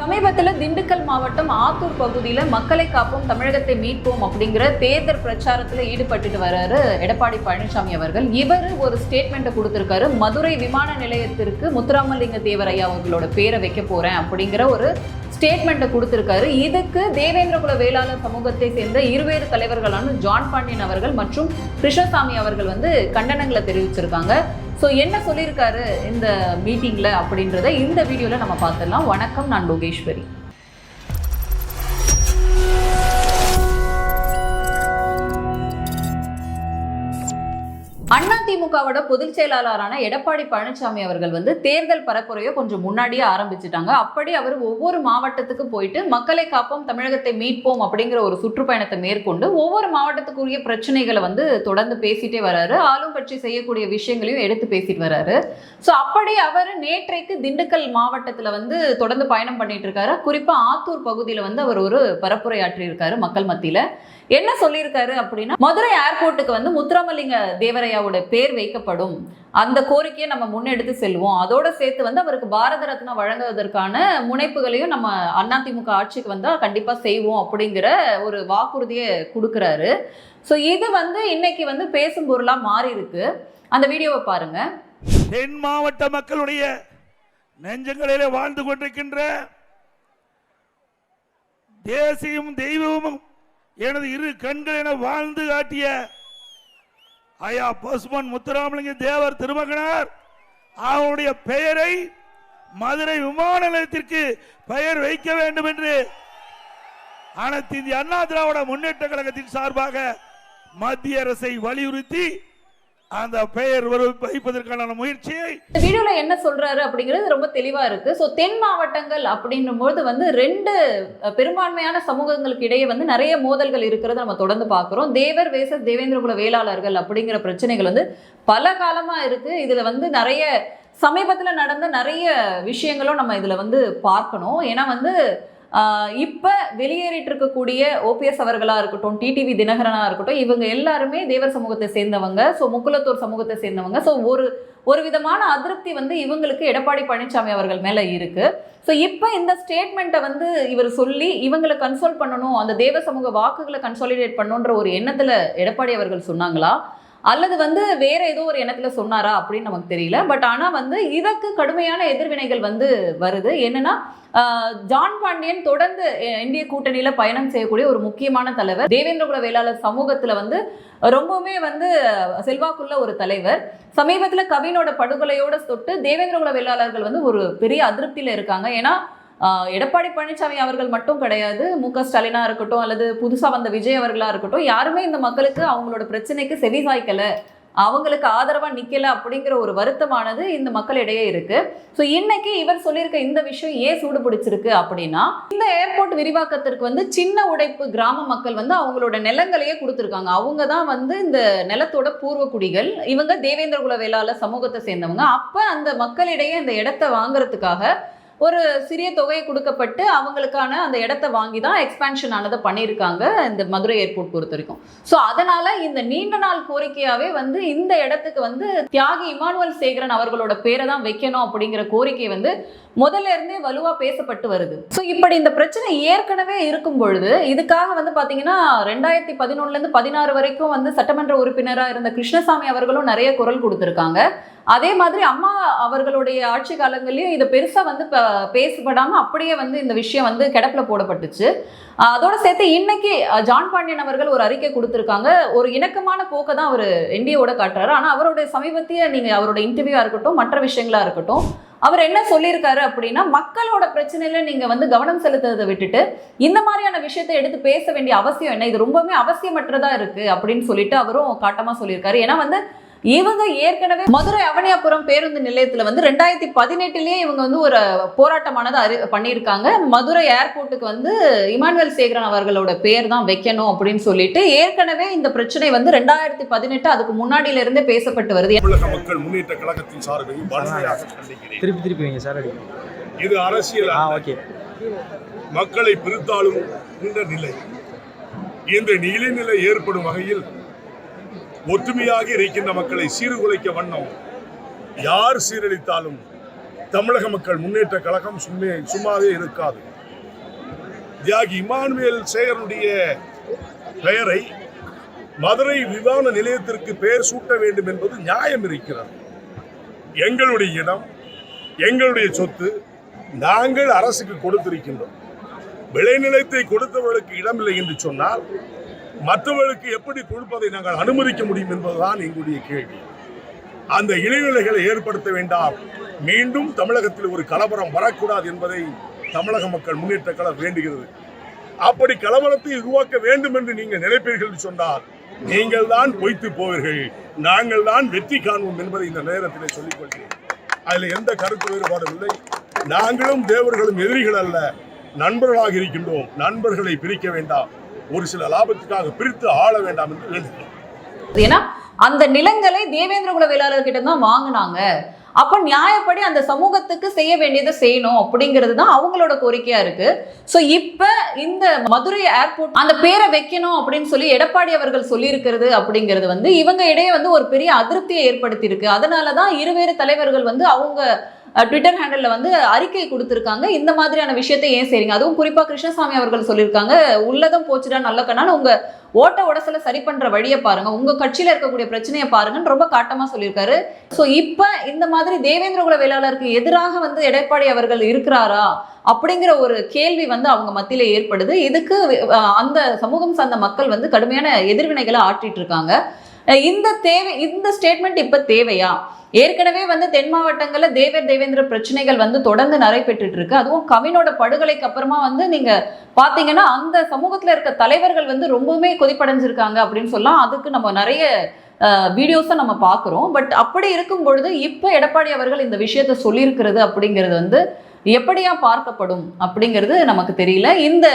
சமீபத்தில் திண்டுக்கல் மாவட்டம் ஆத்தூர் பகுதியில் மக்களை காப்போம் தமிழகத்தை மீட்போம் அப்படிங்கிற தேர்தல் பிரச்சாரத்தில் ஈடுபட்டுட்டு வர்றாரு எடப்பாடி பழனிசாமி அவர்கள். இவர் ஒரு ஸ்டேட்மெண்ட்டை கொடுத்துருக்காரு. மதுரை விமான நிலையத்திற்கு முத்துராமலிங்க தேவரையா அவர்களோட பேரை வைக்க போறேன் அப்படிங்கிற ஒரு ஸ்டேட்மெண்ட்டை கொடுத்திருக்காரு. இதுக்கு தேவேந்திரகுல வேளாளர் சமூகத்தை சேர்ந்த இருவேறு தலைவர்களான ஜான் பாண்டியன் அவர்கள் மற்றும் கிருஷ்ணசாமி அவர்கள் வந்து கண்டனங்களை தெரிவிச்சிருக்காங்க. ஸோ என்ன சொல்லியிருக்காரு இந்த மீட்டிங்கில் அப்படின்றத இந்த வீடியோவில் நம்ம பார்த்துடலாம். வணக்கம் நான் லோகேஸ்வரி. அதிமுகவோட பொதுச் செயலாளரான எடப்பாடி பழனிசாமி அவர்கள் வந்து தேர்தல் பரப்புரையை கொஞ்சம் முன்னாடியே ஆரம்பிச்சிட்டாங்க. அப்படி அவர் ஒவ்வொரு மாவட்டத்துக்கு போயிட்டு மக்களை காப்போம் தமிழகத்தை மீட்போம் அப்படிங்கிற ஒரு சுற்றுப்பயணத்தை மேற்கொண்டு ஒவ்வொரு மாவட்டத்துக்குரிய பிரச்சனைகளை வந்து தொடர்ந்து பேசிட்டே வராரு. ஆளும் கட்சி செய்யக்கூடிய விஷயங்களையும் எடுத்து பேசிட்டு வராரு. ஸோ அப்படி அவர் நேற்றைக்கு திண்டுக்கல் மாவட்டத்தில் வந்து தொடர்ந்து பயணம் பண்ணிட்டு இருக்காரு. குறிப்பாக ஆத்தூர் பகுதியில் வந்து அவர் ஒரு பரப்புரையாற்றி இருக்காரு மக்கள் மத்தியில். என்ன சொல்லியிருக்காரு அப்படின்னா மதுரை ஏர்போர்ட்டுக்கு வந்து முத்துராமலிங்க ஐயாவோட பேர் வைக்கப்படும். அந்த கோரிக்கையை நம்ம முன்னெடுத்து செல்வோம். அதோட சேர்த்து வந்து அவருக்கு பாரத ரத்னா வழங்குவதற்கான முனைப்புகளையும் நம்ம அதிமுக ஆட்சிக்கு வந்தால் கண்டிப்பா செய்வோம் அப்படிங்கிற ஒரு வாக்குறுதியை கொடுக்குறாரு. ஸோ இது வந்து இன்னைக்கு வந்து பேசும் பொருளா மாறி இருக்கு. அந்த வீடியோவை பாருங்க. தென் மாவட்ட மக்களுடைய நெஞ்சங்களிலே வாழ்ந்து கொண்டிருக்கின்ற தேசியம் தெய்வமும் எனது இரு கண்கள் என வாழ்ந்து காட்டிய ஐயா பசுமன் முத்துராமலிங்க தேவர் திருமகனார் அவருடைய பெயரை மதுரை விமான நிலையத்திற்கு பெயர் வைக்க வேண்டும் என்று அனைத்து இந்திய அண்ணா திராவிட முன்னேற்ற கழகத்தின் சார்பாக மத்திய அரசை வலியுறுத்தி அந்த பெயர் வரு- வைப்பதற்கான முயற்சியை இந்த வீடியோல என்ன சொல்றாரு அப்படிங்கிறது ரொம்ப தெளிவா இருக்கு. ஸோ தென் மாவட்டங்கள் அப்படின்னும்போது வந்து ரெண்டு பெரும்பான்மையான சமூகங்களுக்கு இடையே வந்து நிறைய மோதல்கள் இருக்கிறத நம்ம தொடர்ந்து பார்க்குறோம். தேவர் வேச தேவேந்திரகுல வேளாளர்கள் அப்படிங்கிற பிரச்சனைகள் வந்து பல காலமா இருக்கு. இதுல வந்து நிறைய சமீபத்தில் நடந்த நிறைய விஷயங்களும் நம்ம இதில் வந்து பார்க்கணும். ஏன்னா வந்து இப்போ வெளியேறிட்டு இருக்கக்கூடிய ஓபிஎஸ் அவர்களாக இருக்கட்டும் டிடிவி தினகரனாக இருக்கட்டும் இவங்க எல்லாருமே தேவர் சமூகத்தை சேர்ந்தவங்க. ஸோ முக்குலத்தூர் சமூகத்தை சேர்ந்தவங்க. ஸோ ஒரு ஒரு விதமான அதிருப்தி வந்து இவங்களுக்கு எடப்பாடி பழனிசாமி அவர்கள் மேலே இருக்கு. ஸோ இப்போ இந்த ஸ்டேட்மெண்ட்டை வந்து இவர் சொல்லி இவங்களை கன்சோல் பண்ணணும் அந்த தேவ சமூக வாக்குகளை கன்சாலிடேட் பண்ணணுன்ற ஒரு எண்ணத்தில் எடப்பாடி அவர்கள் சொன்னாங்களா? அல்லது வந்து வேற ஏதோ ஒரு எண்ணத்துல சொன்னாரா அப்படின்னு நமக்கு தெரியல. பட் ஆனா வந்து இதற்கு கடுமையான எதிர்வினைகள் வந்து வருது. என்னன்னா ஜான் பாண்டியன் தொடர்ந்து இந்திய கூட்டணியில பயணம் செய்யக்கூடிய ஒரு முக்கியமான தலைவர். தேவேந்திரகுல வேளாளர் சமூகத்துல வந்து ரொம்பவுமே வந்து செல்வாக்குள்ள ஒரு தலைவர். சமீபத்துல கவினோட படுகொலையோட தொட்டு தேவேந்திரகுல வேளாளர்கள் வந்து ஒரு பெரிய அதிருப்தியில இருக்காங்க. ஏன்னா எடப்பாடி பழனிசாமி அவர்கள் மட்டும் கிடையாது. மு க ஸ்டாலினா இருக்கட்டும் அல்லது புதுசாக வந்த விஜய் அவர்களாக இருக்கட்டும் யாருமே இந்த மக்களுக்கு அவங்களோட பிரச்சனைக்கு செவி சாய்க்கலை. அவங்களுக்கு ஆதரவாக நிற்கல அப்படிங்கிற ஒரு வருத்தமானது இந்த மக்களிடையே இருக்கு. ஸோ இன்னைக்கு இவர் சொல்லியிருக்க இந்த விஷயம் ஏன் சூடு பிடிச்சிருக்கு அப்படின்னா இந்த ஏர்போர்ட் விரிவாக்கத்திற்கு வந்து சின்ன உடைப்பு கிராம மக்கள் வந்து அவங்களோட நிலங்களையே கொடுத்துருக்காங்க. அவங்க தான் வந்து இந்த நிலத்தோட பூர்வ குடிகள் இவங்க தேவேந்திரகுல வேளாளர் சமூகத்தை சேர்ந்தவங்க. அப்போ அந்த மக்களிடையே இந்த இடத்த வாங்குறதுக்காக ஒரு சிறிய தொகையை கொடுக்கப்பட்டு அவங்களுக்கான அந்த இடத்த வாங்கி தான் எக்ஸ்பேன்ஷன் ஆனதை பண்ணியிருக்காங்க இந்த மதுரை ஏர்போர்ட் பொறுத்த வரைக்கும். ஸோ அதனால இந்த நீண்ட நாள் கோரிக்கையாகவே வந்து இந்த இடத்துக்கு வந்து தியாகி இமானுவல் சேகரன் அவர்களோட பேரை தான் வைக்கணும் அப்படிங்கிற கோரிக்கை வந்து முதல்ல இருந்தே வலுவாக பேசப்பட்டு வருது. ஸோ இப்படி இந்த பிரச்சனை ஏற்கனவே இருக்கும் பொழுது இதுக்காக வந்து பார்த்தீங்கன்னா ரெண்டாயிரத்தி பதினொன்னுலேருந்து பதினாறு வரைக்கும் வந்து சட்டமன்ற உறுப்பினராக இருந்த கிருஷ்ணசாமி அவர்களும் நிறைய குரல் கொடுத்துருக்காங்க. அதே மாதிரி அம்மா அவர்களுடைய ஆட்சி காலங்கள்லயும் இதை பெருசாக வந்து ப- அப்படியே வந்து இந்த விஷயம் வந்து கிடப்பில் போடப்பட்டுச்சு. அதோட சேர்த்து இன்னைக்கு ஜான் பாண்டியன் அவர்கள் ஒரு அறிக்கை கொடுத்துருக்காங்க. ஒரு இணக்கமான போக்கை தான் அவர் என்டிஏவோட காட்டுறாரு. ஆனால் அவருடைய சமீபத்திய நீங்கள் அவரோட இன்டர்வியூவாக இருக்கட்டும் மற்ற விஷயங்களாக இருக்கட்டும் அவர் என்ன சொல்லியிருக்காரு அப்படின்னா மக்களோட பிரச்சனையில நீங்க வந்து கவனம் செலுத்துறதை விட்டுட்டு இந்த மாதிரியான விஷயத்தை எடுத்து பேச வேண்டிய அவசியம் என்ன? இது ரொம்பவுமே அவசியமற்றதா இருக்கு அப்படின்னு சொல்லிட்டு அவரும் காட்டமா சொல்லியிருக்காரு. ஏன்னா வந்து இவங்க ஏற்கனவே மதுரை அவனியாபுரம் பேருந்து நிலையத்துல வந்து ரெண்டாயிரத்தி பதினெட்டுலயே இவங்க வந்து ஒரு போராட்டமானது அறி பண்ணியிருக்காங்க. மதுரை ஏர்போர்ட்டுக்கு வந்து இமானுவேல் சேகரன் அவர்களோட பேர் தான் வைக்கணும் அப்படின்னு சொல்லிட்டு ஏற்கனவே இந்த பிரச்சனை வந்து ரெண்டாயிரத்தி பதினெட்டு அதுக்கு முன்னாடியில இருந்தே பேசப்பட்டு வருது. தமிழக மக்கள் முன்னேற்ற கழகத்தின் சார்பில் திருப்பி திருப்பி வைங்க சார் இது அரசியல். ஓகே. மக்களை பிரித்தாலும் இந்த நிலை. இந்த நிலைநிலை ஏற்படும் வகையில் ஒற்றுமையாக இருக்கின்ற மக்களை சீர்குலைக்க வண்ணம் யார் சீரழித்தாலும் தமிழக மக்கள் முன்னேற்ற கழகம் சும்மே சும்மாவே இருக்காது. தியாகி இமானுவேல் சேகருடைய பெயரை மதுரை விமான நிலையத்திற்கு பெயர் சூட்ட வேண்டும் என்பது நியாயம் இருக்கிறது. எங்களுடைய இடம் எங்களுடைய சொத்து நாங்கள் அரசுக்கு கொடுத்திருக்கின்றோம். விளைநிலத்தை கொடுத்தவர்களுக்கு இடமில்லை என்று சொன்னால் மற்றவர்களுக்கு எப்படி கொடுப்பதை நாங்கள் அனுமதிக்க முடியும் என்பதுதான் எங்களுடைய கேள்வி. அந்த இடைநிலைகளை ஏற்படுத்த வேண்டாம். மீண்டும் தமிழகத்தில் ஒரு கலவரம் வரக்கூடாது என்பதை தமிழக மக்கள் முன்னேற்ற கழகம் வேண்டுகிறது. அப்படி கலவரத்தை உருவாக்க வேண்டும் என்று நீங்கள் நினைப்பீர்கள் என்று சொன்னால் நீங்கள் தான் பொய்த்து போவீர்கள். நாங்கள் தான் வெற்றி காண்போம் என்பதை இந்த நேரத்தில் சொல்லிக்கொள்கிறேன். அதில் எந்த கருத்து வேறுபாடும் இல்லை. நாங்களும் தேவர்களும் எதிரிகள் அல்ல. நண்பர்களாக இருக்கின்றோம். நண்பர்களை பிரிக்க வேண்டாம். ஒரு சில லாபத்துக்காக பிரித்து ஆள வேண்டாம் என்று ஏன்னா அந்த நிலங்களை தேவேந்திரகுல வேளாளர் கிட்ட தான் வாங்கினாங்க. அப்ப நியாயப்படி அந்த சமூகத்துக்கு செய்ய வேண்டியதை செய்யணும் அப்படிங்கிறது தான் அவங்களோட கோரிக்கையா இருக்கு. ஸோ இப்ப இந்த மதுரை ஏர்போர்ட் அந்த பேரை வைக்கணும் அப்படின்னு சொல்லி எடப்பாடி அவர்கள் சொல்லியிருக்கிறது அப்படிங்கிறது வந்து இவங்க இடையே வந்து ஒரு பெரிய அதிருப்தியை ஏற்படுத்தி இருக்கு அதனாலதான் இருவேறு தலைவர்கள் வந்து அவங்க ட்விட்டர் ஹேண்டலில் வந்து அறிக்கை கொடுத்துருக்காங்க. இந்த மாதிரியான விஷயத்தை ஏன் செய்றீங்க? அதுவும் குறிப்பாக கிருஷ்ணசாமி அவர்கள் சொல்லியிருக்காங்க. உள்ளதும் போச்சுடா நல்ல கண்ணான்னு உங்கள் ஓட்ட உடசல சரி பண்ணுற வழியை பாருங்கள் உங்கள் கட்சியில் இருக்கக்கூடிய பிரச்சனையை பாருங்கன்னு ரொம்ப காட்டமாக சொல்லியிருக்காரு. ஸோ இப்போ இந்த மாதிரி தேவேந்திரகுல வேளாளருக்கு எதிராக வந்து எடப்பாடி அவர்கள் இருக்கிறாரா? அப்படிங்கிற ஒரு கேள்வி வந்து அவங்க மத்தியில் ஏற்படுது. இதுக்கு அந்த சமூகம் சார்ந்த மக்கள் வந்து கடுமையான எதிர்வினைகளை ஆற்றிட்டு இருக்காங்க. இந்த தேவை இந்த ஸ்டேட்மெண்ட் இப்போ தேவையா? ஏற்கனவே வந்து தென் மாவட்டங்களில் தேவர் தேவேந்திர பிரச்சனைகள் வந்து தொடர்ந்து நடைபெற்றுட்டு இருக்கு அதுவும் கவினோட படுகொலைக்கு அப்புறமா வந்து நீங்க பாத்தீங்கன்னா அந்த சமூகத்துல இருக்க தலைவர்கள் வந்து ரொம்பவுமே கொதிப்படைஞ்சிருக்காங்க அப்படின்னு சொல்லலாம். அதுக்கு நம்ம நிறைய வீடியோஸை நம்ம பார்க்குறோம் பட் அப்படி இருக்கும் பொழுது இப்போ எடப்பாடி அவர்கள் இந்த விஷயத்த சொல்லியிருக்கிறது அப்படிங்கிறது வந்து எப்படியா பார்க்கப்படும் அப்படிங்கிறது நமக்கு தெரியல. இந்த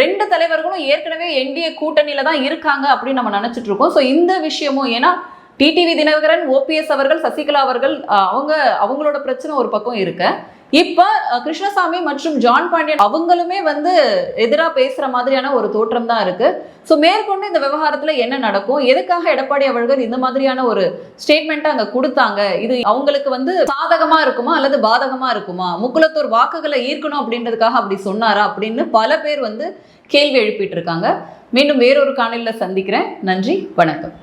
ரெண்டு தலைவர்களும் ஏற்கனவே என்டிஏ கூட்டணியில தான் இருக்காங்க அப்படின்னு நம்ம நினைச்சிட்டு இருக்கோம். ஸோ இந்த விஷயமும் ஏன்னா டிடிவி தினகரன் ஓபிஎஸ் அவர்கள் சசிகலா அவர்கள் அவங்க அவங்களோட பிரச்சனை ஒரு பக்கம் இருக்கு. இப்ப கிருஷ்ணசாமி மற்றும் ஜான் பாண்டியன் அவங்களுமே வந்து எதிராக பேசுற மாதிரியான ஒரு தோற்றம் தான் இருக்கு. ஸோ மேற்கொண்டு இந்த விவகாரத்துல என்ன நடக்கும்? எதுக்காக எடப்பாடி அவர்கள் இந்த மாதிரியான ஒரு ஸ்டேட்மெண்ட் அங்க கொடுத்தாங்க? இது அவங்களுக்கு வந்து சாதகமா இருக்குமா அல்லது பாதகமா இருக்குமா? முக்குலத்தூர் வாக்குகளை ஈர்க்கணும் அப்படின்றதுக்காக அப்படி சொன்னாரா அப்படின்னு பல பேர் வந்து கேள்வி எழுப்பிட்டு இருக்காங்க. மீண்டும் வேறொரு காணொலியில் சந்திக்கிறேன். நன்றி வணக்கம்.